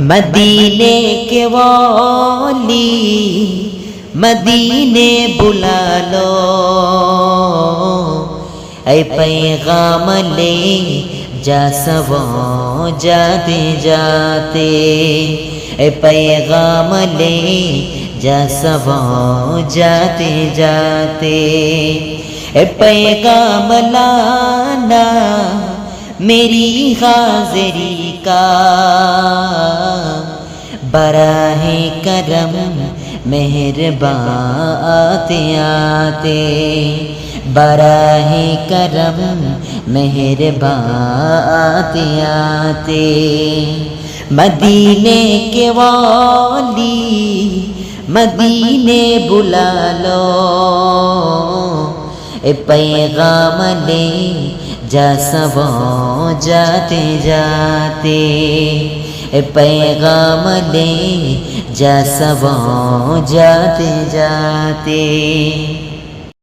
मदीने के वाली, मदीने बुला लो। ऐ पैगाम ले, जा सबो जाते जाते। ऐ पैगाम ले, जा सबो जाते जाते। ऐ पैगाम लाना मेरी हाजिरी का। बराहे करम मेहरबान आते। आते बराहे करम मेहरबान आते। आते मदीने के वाली, मदीने बुला लो। ए पैगाम ले जा सबो जाते जाते। पैगाम ले जा सबो जाते जाते।